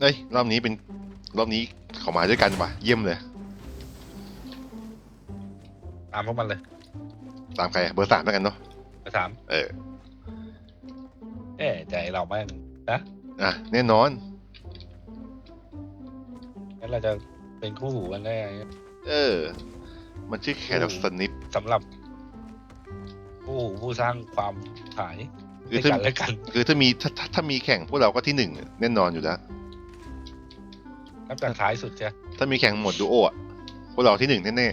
เอ้ยรอบนี้เป็นรอบนี้เขามาด้วยกันว่ะเยี่ยมเลย ตามพวกมันเลยตามใครอะเบอร์สามแล้วกันเนาะไปถามเออเอ๊ะใจเราแม่งนะอะแน่นอน งั้นเราจะเป็นคู่หูกันได้ไงเออ มันชื่อแครอทสนิปสำหรับผู้หูผู้สร้างความขายคือให้ถ้ากันและกัน คือถ้ามีถ้าถ้าถ้ามีแข่งพวกเราก็ที่หนึ่งแน่นอนอยู่แล้ว นับจากท้ายสุดใช่ถ้ามีแข่งหมดดูโออะพวกเราที่หนึ่งแน่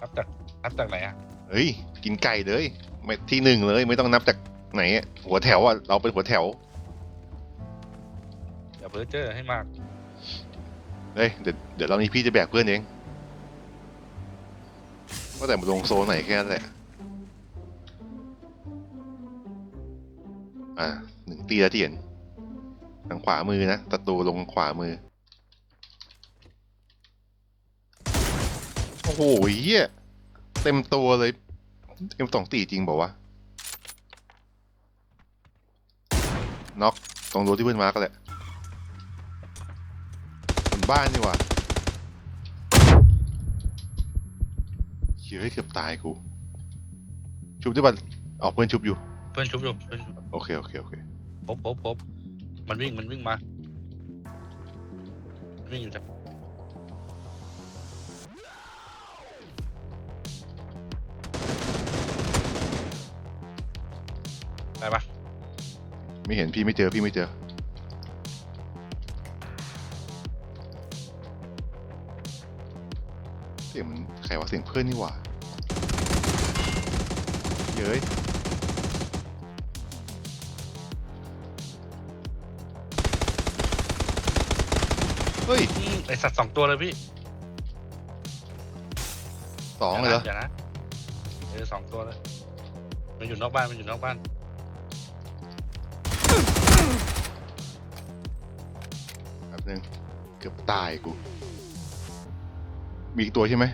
นับจากนับจากไหนอะๆเฮ้ย กินไก่เลยไม่ที่หนึ่งเลยไม่ต้องนับจากไหนอะหัวแถวอะเราเป็นหัวแถวอย่าเพ้อเจ้อให้มากเฮ้ยเดี๋ยวเดี๋ยวเรานี้พี่จะแบกเพื่อนเองว่าแต่มาลงโซนไหนแค่นั้นแหละอ่าหนึ่งตีแล้วที่เห็น ทางขวามือนะศัตรูลงขวามือ โอ้โหเฮียเต็มตัวเลยเอ็มสองตีจริงบอกว่าวะน็อกตรงรูที่เพื่อนมาร์กก็แหละบนบ้านนี่หว่าเฮ้ยเกือบตายกูชุบได้ป่ะออกเพื่อนชุบอยู่ เพื่อนชุบอยู่เพื่อนชุบโอเค โอเค โอเค พบพบพบ มันวิ่งมันวิ่งมาวิ่งอยู่จ้ะไปปะไม่เห็นพี่ไม่เจอพี่ไม่เจอ เสียงมันใครวะเสียงเพื่อนนี่หว่าเย้ย เฮ้ยอืมไอสัตว์สองตัวเลยพี่สองเลยเหรออย่านะเออสองตัวเลยมันอยู่นอกบ้านมันอยู่นอกบ้าน แป๊บนึงเกือบตายกู มีอีกตัวใช่ไหม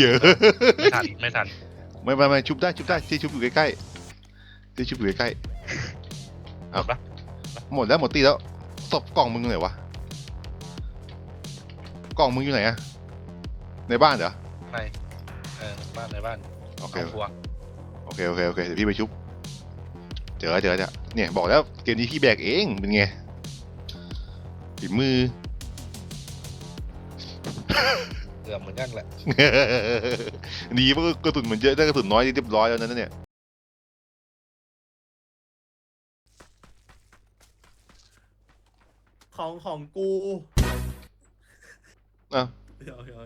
ยไม่ทันไม่ทันไม่ไม่ไม่ชุบได้ชุบได้ที่ชุบอยู่ใกล้ๆที่ชุบอยู่ใกล้หมดปะๆหมดแล้วหมดตีแล้วศพกล่องมึงอยู่ไหนวะกล่องมึงอยู่ไหนอะในบ้านเหรอในเออในบ้านในบ้านโอเคสองตัวโอเคโอเคโอเคเดี๋ยวพี่ไปชุบเจอเจอจะเนี่ยบอกแล้วเกมนี้พี่แบกเองเป็นไงฝีมือ เกือบเหมือนกันแหละ ดีเพราะกระสุนมันเยอะได้กระสุนน้อยนี่เรียบร้อยแล้วนะเนี่ยของของกูอ้าวเดี๋ยวเดี๋ยว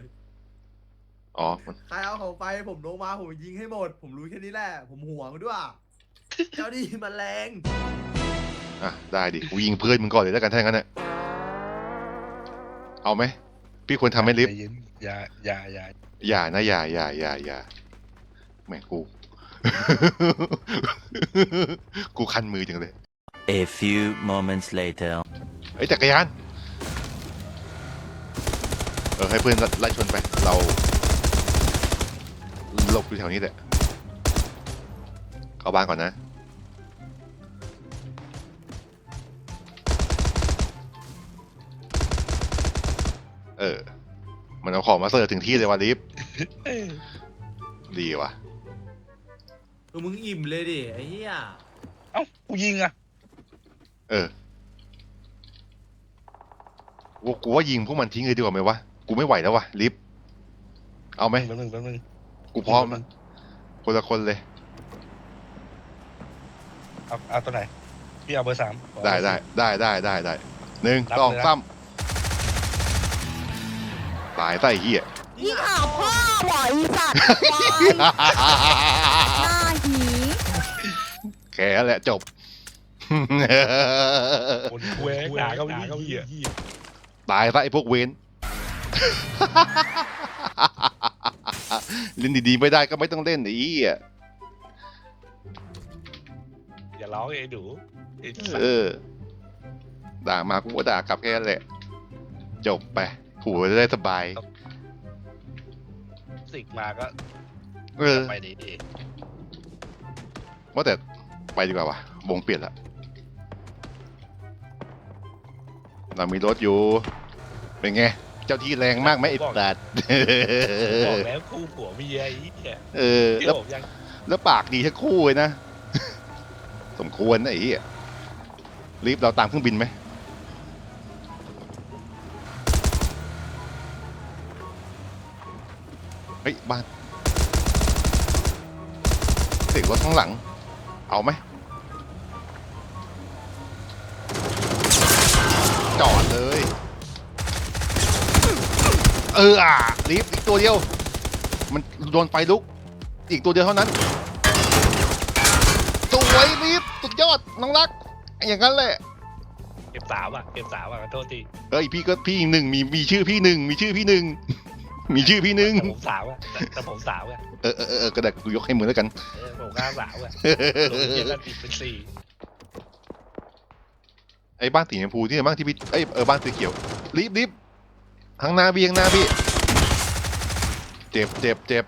อ๋อมันใครเอาของไปผมลงมาผมยิงให้หมด ผมรู้แค่นี้แหละ ผมห่วงด้วยเจ้าดีมันแรงอะได้ดิกูยิงเพื่อนมึงก่อนเลยแล้วกันถ้าอย่างนั้นเนี่ยเอาไหมพี่ควรทำให้ลิฟต์ใจเย็น อย่าอย่าอย่าอย่านะอย่าอย่าอย่าอย่าแหม่งกู กูคันมือจังเลย A few moments later. เฮ้ยจักรยาน เออให้เพื่อนไล่ชนไป เราหลบอยู่แถวนี้แหละเข้าบ้านก่อนนะ เออ มันเอาของมาเสิร์ฟถึงที่เลยว่ะลิฟเอ้ยดีว่ะเออมึงอิ่มเลยดิไอ้เหี้ยเอ้ากูยิงอะเออกูกูว่ายิงพวกมันทิ้งเลยดีกว่าไหมวะกูไม่ไหวแล้ววะลิฟเอาไหมแป๊บนึงแป๊บนึงกูพร้อมอะคนละคนเลย เอาเอาตัวไหนพี่เอาเบอร์สาม ได้ได้ได้ได้ได้ได้หนึ่งรับสองเลยนะสาม ตายใส่เหี้ยยิ่งอาบพ่อหวอยสัตว์ควายหน้าหีแค่แหละจบ คนคุยด่าก็ด่าก็เหี้ยตายซะไอ้พวกเวนเล่นดีๆไม่ได้ก็ไม่ต้องเล่นไอ้เหี้ยอย่าร้องไอ้ดูไอ้สัตว์ เออ ด่ามากูก็ด่ากลับแค่นั้นแหละ จบไป ผูจะได้สบาย สิกมาก็เออ ไปดีดีว่าแต่ไปดีกว่าวะวงเปลี่ยนละเรามีรถอยู่ เป็นไง เจ้าที่แรงมากไหมไอ้ตัดบอกแล้วคู่ผัวเมียไอ้เหี้ยเออที่แล้วผมยังแล้วปากดีทั้งคู่เลยนะ สมควรนะไอ้เหี้ยรีบเราตามเครื่องบินไหม ฮ้ยบ้านเสียงรถข้างหลัง เอาไหมจอดเลย เอออะรีบอีกตัวเดียว มันโดนไฟลุก อีกตัวเดียวเท่านั้นสวยรีบสุดยอดน้องรัก อย่างนั้นแหละเก็บสามอะเก็บสามอะขอโทษทีเอ้ยพี่ก็พี่หนึ่งมีมีชื่อพี่หนึ่งมีชื่อพี่หนึ่ง มีชื่อพี่หนึ่งแต่ผมสาวอะแต่แต่ผมสาวอะเออเออเออเออก็ได้กูยกให้มึงแล้วกัน เออผมกล้าสาวอะลงเยอะกันอีกเป็นสี่ไอ้บ้านสีชมพูที่ไหนบ้างที่พี่เอ้ยเออบ้านสีเขียวรีบรีบข้างหน้าพี่ข้างหน้าพี่ เจ็บเจ็บเจ็บ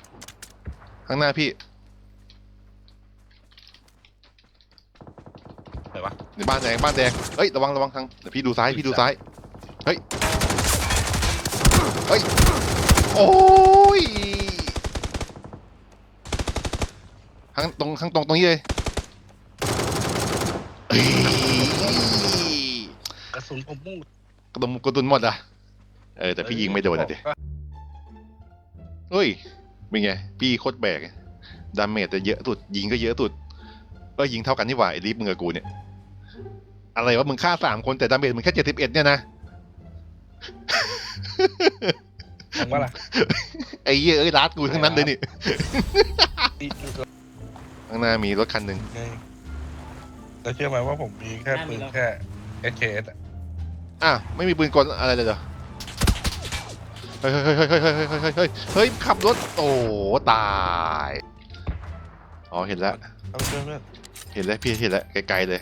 ข้างหน้าพี่ไหนวะ ในบ้านแดงบ้านแดงเอ้ยระวังระวังทางเดี๋ยวพี่ดูซ้ายพี่ดูซ้ายเฮ้ยเฮ้ย โอ้ยข้างตรงข้างตรงตรงนี้เลยเอ้ยกระสุนผมมุ่งกระตุนกระตุนหมดอะเออแต่พี่ยิงไม่โดนอะดิเฮ้ยเป็นไง พี่โคตรแบกดาเมจจะเยอะสุดยิงก็เยอะสุดก็ยิงเท่ากันนี่หว่าไอ้ลิฟมึงกับกูเนี่ย อะไรวะมึงฆ่าสามคนแต่ดาเมจมึงแค่เจ็ดสิบเอ็ดเนี่ยนะ ผมว่าล่ะไอ้เหี้ยเอ้ยรัดกูทั้งนั้นเลยนี่ดีดีข้างหน้ามีรถคันหนึ่งไงแต่เชื่อไหมว่าผมมีแค่ปืนแค่เอเคสอะอะไม่มีปืนกลอะไรเลยเหรอเฮ้ยเฮ้ยเฮ้ยเฮ้ยเฮ้ยเฮ้ยเฮ้ยเฮ้ยเฮ้ยขับรถโอ้ตายอ๋อเห็นแล้วเอาเพื่อนเพื่อนเห็นแล้วพี่เห็นแล้วไกลๆเลย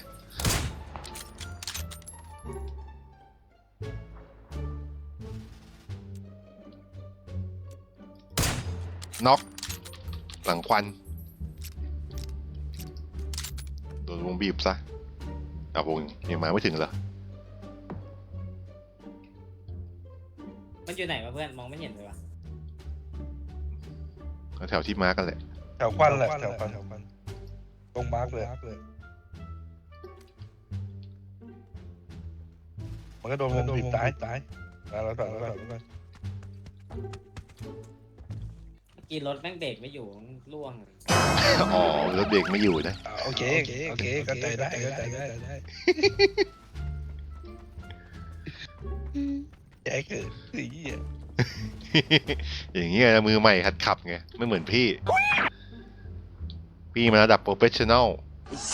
น็อกหลังควันโดนวงบีบซะเอาวงยังมาไม่ถึงเหรอมันอยู่ไหนวะเพื่อนมองไม่เห็นเลยวะแถวที่มาร์กกันแหละ แถวควันแหละแถวควันตรงมาร์กเลย มันก็โดนวงบีบตายตายแล้วแล้วแล้วแล้วเมื่อ กี้รถแม่งเบรกไม่อยู่ล่วงเลยอ๋อรถเบรกไม่อยู่นะโอเคโอเคโอเคเข้าใจได้เข้าใจได้แย่เกิดไอ้เหี้ยอย่างเงี้ยมือใหม่หัดขับไง ไม่เหมือนพี่ พี่มาระดับโปรเฟชชั่นอล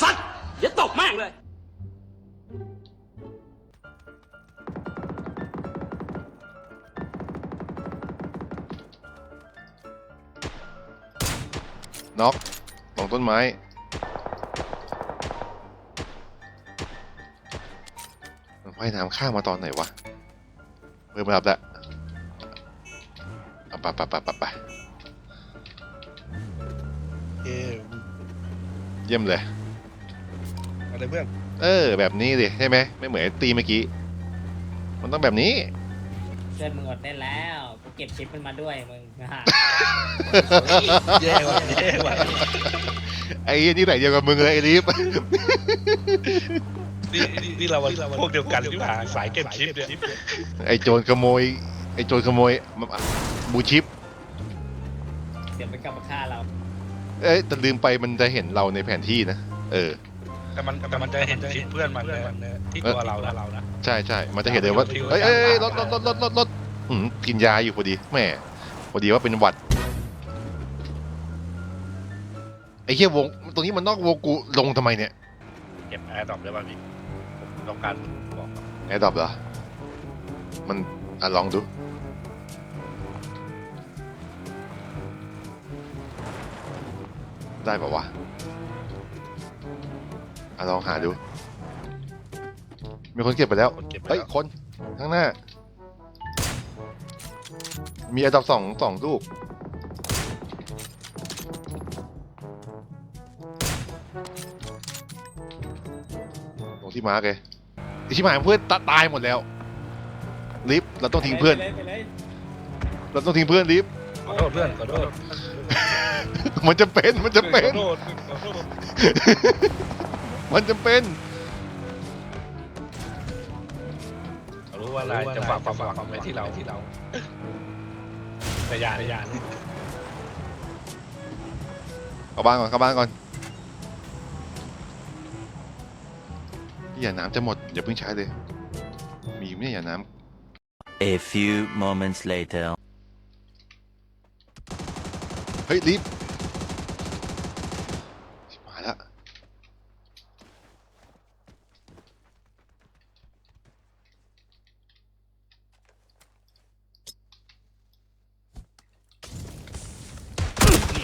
สัตว์เดี๋ยวตกแม่งเลย น็อกตรงต้นไม้ มันว่ายน้ำข้ามมาตอนไหนวะเริ่มรับแล้วเอาไปไปไปไปไปเอ้ยเยี่ยมเลย อะไรเพื่อนเออ แบบนี้ดิใช่ไหมไม่เหมือนไอ้ตีเมื่อกี้ มันต้องแบบนี้ เพื่อนมึงอดเล่นแล้ว กูเก็บชิปมันมาด้วยมึง แย่ว่ะแย่ว่ะไอ้เหี้ยนี่ไหนเดียวกับมึงเลยไอ้ลิฟนี่นี่นี่เราพวกเดียวกันที่ผ่าสายเก็บชิปเนี่ยไอ้โจรขโมย ไอ้โจรขโมยมบูชิป เดี๋ยวมันกลับมาฆ่าเรา เอ้ยแต่ลืมไปมันจะเห็นเราในแผนที่นะ เออ แต่มันแต่มันจะเห็นชิปเพื่อนมันเนี่ยที่ตัวเราแล้วเรานะใช่ใช่ มันจะเห็นเลยว่าฟิวเฮ้ยเอ้ยเอ้ยรถรถรถรถรถรถอืมกินยาอยู่พอดีแหม่พอดีว่าเป็นหวัด ไอ้เหี้ยวงตรงนี้มันนอกวงกูลงทำไมเนี่ยเก็บแอร์ดรอปได้ป่ะพี่ผมต้องการบอกแอร์ดรอปเหรอ มันอะลองดู ได้ป่าวะอะลองหาดู มีคนเก็บไปแล้ว คนเก็บไปเฮ้ย แล้วคนข้างหน้า มีอันดับสองสองลูก ที่มาร์กเลยไอชิบหายเพื่อนตะตายหมดแล้วลิฟต์เราต้องทิ้งเพื่อน ไปลยไปเลยเราต้องทิ้งเพื่อนลิฟต์ขอโทษเพื่อนขอโทษมันจะเป็นมันจะเป็น ขอโทษขอโทษมันจะเป็นเขารู้ว่าอะไรจะฝากความหวังไว้ที่เราที่เราแต่อยาแต่อยาเข้าบ้านก่อนเข้าบ้านก่อน อย่าน้ำจะหมดอย่าเพิ่งใช้เลย มีไหมเนี่ยอย่าน้ A few moments later. ำเฮ้ยลิฟต์ชิบหายละ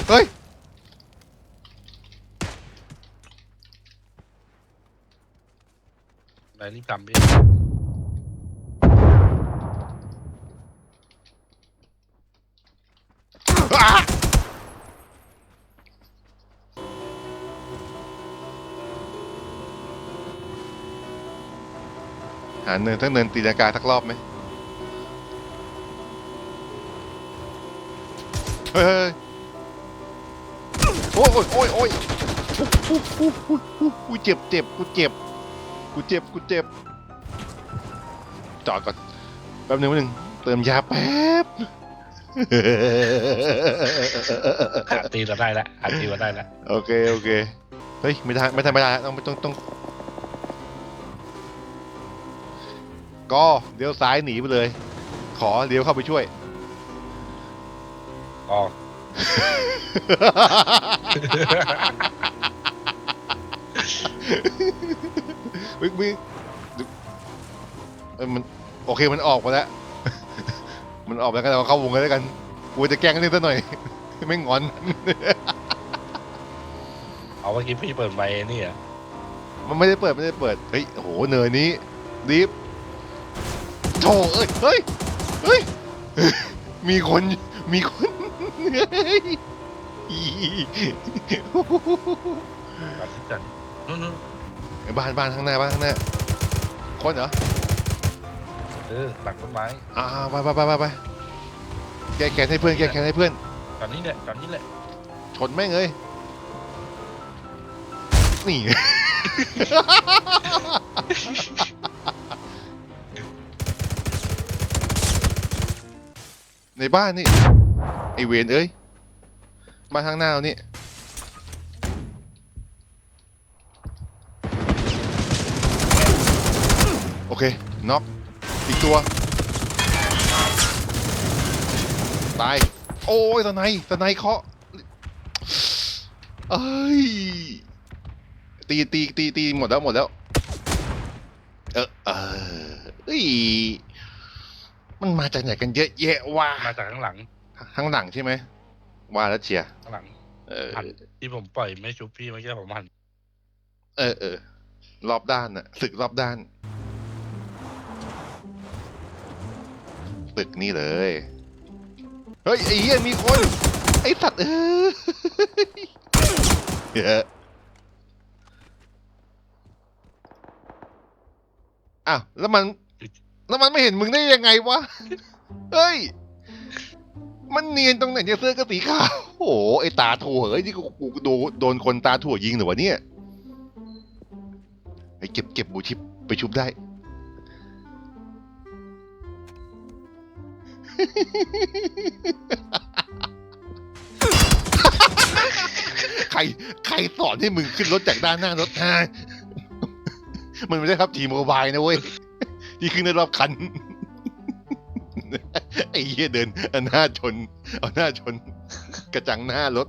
เฮ้ย ไหน รีบทำดิอ้าหาเนินทั้งเนินตีลังกาสักรอบไหมเฮ้ยโอ้ยโอ้ยโอ้ยโอ้ยโอู้หูหูหูกูเจ็บเจ็บกูเจ็บ กูเจ็บกูเจ็บจอดก่อนแป๊บหนึงแป๊บหนึงเติมยาแป๊บอัดตีเราได้ละอัดตีเราได้ละโอเคโอเคเฮ้ยไม่ได้ไม่ได้ไม่ได้ต้องต้องต้องก็เลี้ยวซ้ายหนีไปเลย ขอเลี้ยวเข้าไปช่วยอ๋อ วิกวิกเอ้ยมันโอเคมันออกมาแล้ว มันออกแล้วกันเราเข้าวงกันแล้วกันกูจะแกล้งนิดหน่อย ไม่งอน เอาเมื่อกี้พี่เปิดไมค์นี่อะมันไม่ได้เปิดไม่ได้เปิด เฮ้ยโอ้โหเนินนี้รีบโถเอ้ยเฮ้ยเฮ้ย มีคนมีคนเฮ้ยอีอัดที่จัน นู่นนู่นไอ้บ้านบ้านข้างหน้าบ้านข้างหน้าคนเหรอเออหลังต้นไม้อ่าไปไปไปไปไปแก้แค้นให้เพื่อนแก้แค้นให้เพื่อน ตอนนี้เนี่ยตอนนี้แหละชนแม่งเลยนี่ ในบ้านนี่ไอเวนเอ้ยบ้านข้างหน้าเรานี่ โอ เคน็อกอีกตัว ตาย โอ้ยตะไนตะไนเคาะเอ้ยตีตีตีตีหมดแล้วหมดแล้ว เออเออเอ้ยมันมาจากไหนกันเยอะแยะวะมาจากข้างหลังข้างหลังใช่ไหมว่าแล้วเชียร์ข้างหลัง เออหันที่ผมปล่อยไม่ชุบพี่เมื่อกี้ผมหันเออเออรอบด้านน่ะศึกรอบด้าน ตึกนี่เลย เฮ้ยไอ้เหี้ยมีคน ไอ้สัตว์เออเฮ้ยอ้าวแล้วมัน แล้วมันไม่เห็นมึงได้ยังไงวะ เฮ้ย มันเนียนตรงไหนเนี่ยเสื้อก็สีขาวโอ้โหไอ้ตาถั่วเฮ้ยนี่กูโดนโดนคนตาถั่วยิงเหรอวะเนี่ยไอ้เก็บเก็บบูชิปไปชุบได้ ใครใครสอนให้มึงขึ้นรถจากด้านหน้ารถฮะมันไม่ได้ครับทีโมบายนะเว้ย ที่ขึ้นในรอบคัน ไอ้เหี้ยเดินเอาหน้าชน เอาหน้าชน กระจังหน้ารถ